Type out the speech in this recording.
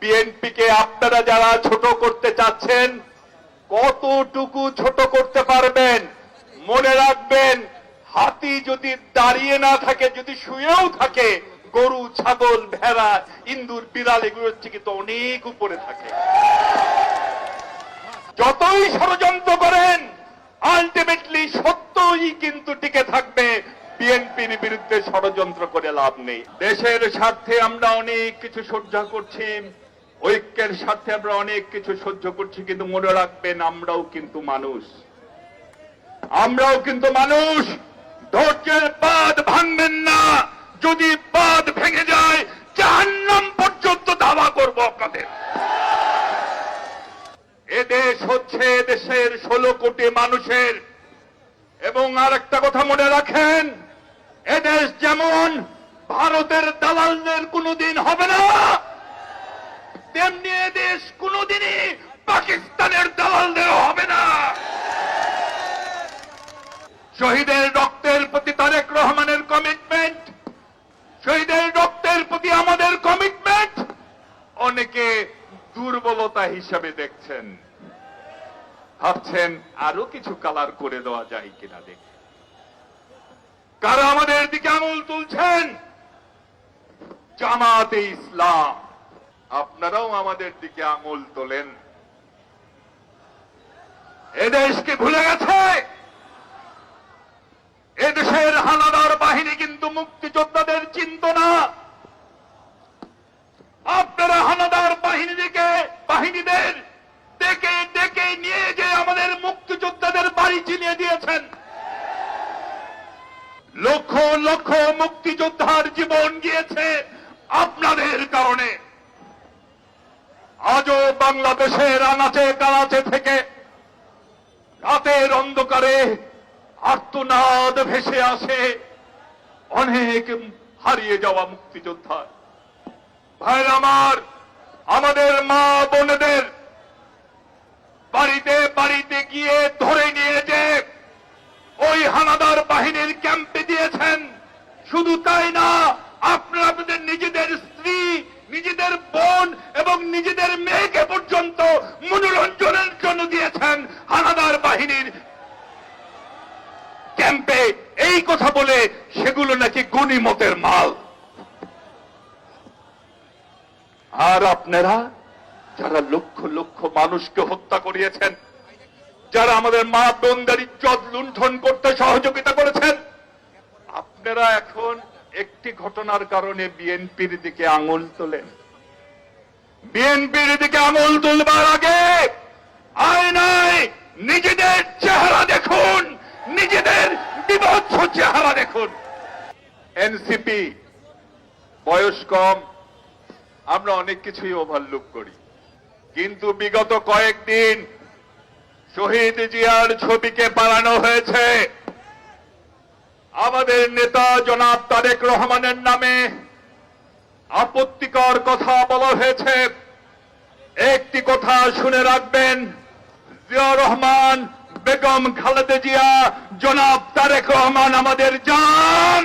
বিএনপিকে আপনারা যারা ছোট করতে চাচ্ছেন, কতটুকু ছোট করতে পারবেন? মনে রাখবেন, হাতি যদি দাঁড়িয়ে না থাকে, যদি শুয়েও থাকে, গরু, ছাগল, ভেড়া ইন্দুর বিড়াল এগুলোর থেকে তো অনেক উপরে থাকে। যতই ষড়যন্ত্র করেন আলটিমেটলি সত্যই কিন্তু টিকে থাকবে। বিএনপির বিরুদ্ধে ষড়যন্ত্র করে লাভ নেই। দেশের স্বার্থে আমরা অনেক কিছু সহ্য করছি। ঐক্যের স্বার্থে আমরা অনেক কিছু সহ্য করছি, কিন্তু মনে রাখবেন আমরাও কিন্তু মানুষ। আমরাও কিন্তু মানুষ। ধৈর্যের বাদ ভাঙবেন না। যদি বাদ ভেঙে যায়, জাহান্নাম পর্যন্ত ধাওয়া করব আপনাদের। এদেশ হচ্ছে দেশের ষোলো কোটি মানুষের। এবং আর একটা কথা মনে রাখেন এদেশ যেমন ভারতের দালালদের কোনোদিন হবে না তেমনি এদেশ কোনোদিনই পাকিস্তানের দালালদের হবে না। শহীদের রক্তের প্রতি তারেক রহমানের কমিটমেন্ট শহীদের রক্তের প্রতি আমাদের কমিটমেন্ট অনেকে দুর্বলতা হিসাবে দেখছেন। ভাবছেন আরও কিছু কালার করে দেওয়া যায় কিনা দেখ। কারা আমাদের দিকে আঙুল তুলছেন? জামাতে ইসলাম। আপনারাও আমাদের দিকে আঙুল তোলেন। এদেশকে ভুলে গেছে? এদেশের হানাদার বাহিনী কিন্তু মুক্তিযোদ্ধাদের চিন্ত না আপনারা হানাদার বাহিনীকে, বাহিনীদের ডেকে ডেকে নিয়ে যে আমাদের মুক্তিযোদ্ধাদের বাড়ি চিনিয়ে দিয়েছেন। লক্ষ লক্ষ মুক্তিযোদ্ধার জীবন গিয়েছে আপনাদের কারণে। আজও বাংলাদেশের আনাচে কানাচে থেকে রাতের অন্ধকারে আর্তনাদ ভেসে আসে অনেক হারিয়ে যাওয়া মুক্তিযোদ্ধা। ভাইর আমার, আমাদের মা বোনেদের বাড়িতে বাড়িতে গিয়ে ধরে নিয়ে যে ওই হানাদার বাহিনীর ক্যাম্পে দিয়েছেন, শুধু তাই না, আপনারা আপনাদের নিজেদের নিজেদের বোন এবং নিজেদের মেয়েকে পর্যন্ত মনোরঞ্জনের জন্য দিয়েছেন হানাদার বাহিনীর ক্যাম্পে। এই কথা বলে সেগুলো নাকি গণিমতের মাল। আর আপনারা যারা লক্ষ লক্ষ মানুষকে হত্যা করিয়েছেন, যারা আমাদের মা বোনদের ইজ্জত লুণ্ঠন করতে সহযোগিতা করেছেন, আপনারা এখন একটি ঘটনার কারণে বিএনপির দিকে আঙুল তোলেন। বিএনপির দিকে আঙুল তুলবার আগে আয়নায় নিজেদের চেহারা দেখুন, নিজেদের বিভৎস চেহারা দেখুন। এনসিপি বয়স কম, আমরা অনেক কিছুই ওভারলুক করি। কিন্তু বিগত কয়েকদিন শহীদ জিয়ার ছবিকে পালানো হয়েছে। আমাদের নেতা জনাব তারেক রহমানের নামে আপত্তিকর কথা বলা হয়েছে। একটি কথা শুনে রাখবেন, জিয়া রহমান, বেগম খালেদা জিয়া, জনাব তারেক রহমান আমাদের জান!